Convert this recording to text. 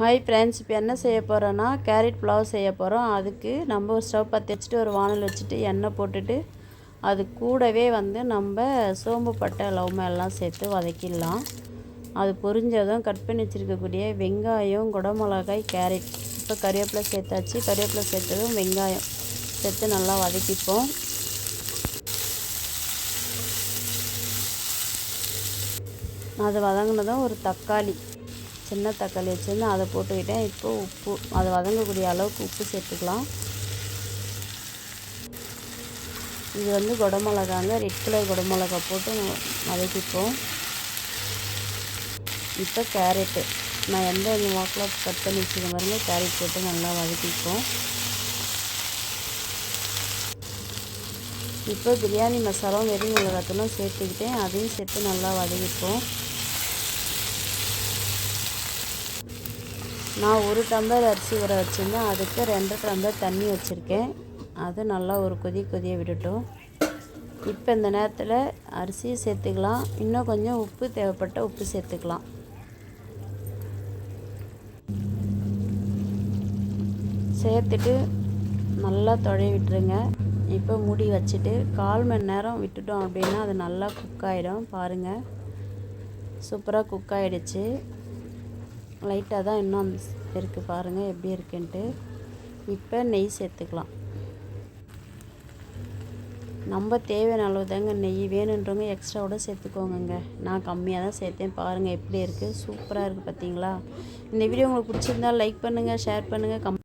Hi friends இப்போ என்ன செய்ய போகிறோன்னா கேரட் புலாவ் செய்ய போகிறோம் அதுக்கு நம்ம ஒரு ஸ்டவ் பற்றி வச்சுட்டு ஒரு வானல் வச்சுட்டு எண்ணெய் போட்டுட்டு அது கூடவே வந்து நம்ம சோம்பு பட்டை லவங்க எல்லாம் சேர்த்து வதக்கிடலாம். அது பொரிஞ்சதும் கட் பண்ணி வச்சுருக்கக்கூடிய வெங்காயம் குடமிளகாய் கேரட் இப்போ கறிவேப்பிலை சேர்த்தாச்சு. கறிவேப்பிலை சேர்த்ததும் வெங்காயம் சேர்த்து நல்லா வதக்கிப்போம். அது வதங்கினதும் ஒரு தக்காளி. சின்ன தக்காளி வச்சுருந்தேன் அதை போட்டுக்கிட்டேன். இப்போ உப்பு அதை வதங்கக்கூடிய அளவுக்கு உப்பு சேர்த்துக்கலாம். இது வந்து குடமிளகாங்க ரெட் கலர் குடமிளகா போட்டு வதக்கிப்போம். இப்போ கேரட்டு நான் எந்த வாக்கில் கட் பண்ணி வச்சுக்க பாருங்க கேரட் போட்டு நல்லா வதக்கிப்போம். இப்போ பிரியாணி மசாலாவும் வெறும் மிளகாத்தூளும் சேர்த்துக்கிட்டேன். அதையும் சேர்த்து நல்லா வதக்கிப்போம். நான் ஒரு டம்ளர் அரிசி ஊற வச்சுருந்தேன். அதுக்கு ரெண்டு டம்ளர் தண்ணி வச்சுருக்கேன். அது நல்லா ஒரு கொதி கொதிய விடட்டும். இப்போ இந்த நேரத்தில் அரிசியை சேர்த்துக்கலாம். இன்னும் கொஞ்சம் உப்பு தேவைப்பட்ட உப்பு சேர்த்துக்கலாம். சேர்த்துட்டு நல்லா தொழைய விட்டுருங்க. இப்போ மூடி வச்சுட்டு கால் மணி நேரம் விட்டுட்டோம் அப்படின்னா அது நல்லா குக் ஆகிடும் பாருங்கள் சூப்பராக குக் ஆகிடுச்சு லைட்டாக தான் இன்னும் இருக்குது பாருங்கள் எப்படி இருக்குன்ட்டு. இப்போ நெய் சேர்த்துக்கலாம். நம்ம தேவையான அளவு தாங்க நெய் வேணுன்றவங்க எக்ஸ்ட்ராவோட சேர்த்துக்கோங்கங்க. நான் கம்மியாக தான் சேர்த்தேன். பாருங்கள் எப்படி இருக்குது சூப்பராக இருக்குது பார்த்தீங்களா? இந்த வீடியோ உங்களுக்கு பிடிச்சிருந்தா லைக் பண்ணுங்கள் ஷேர் பண்ணுங்கள் கம்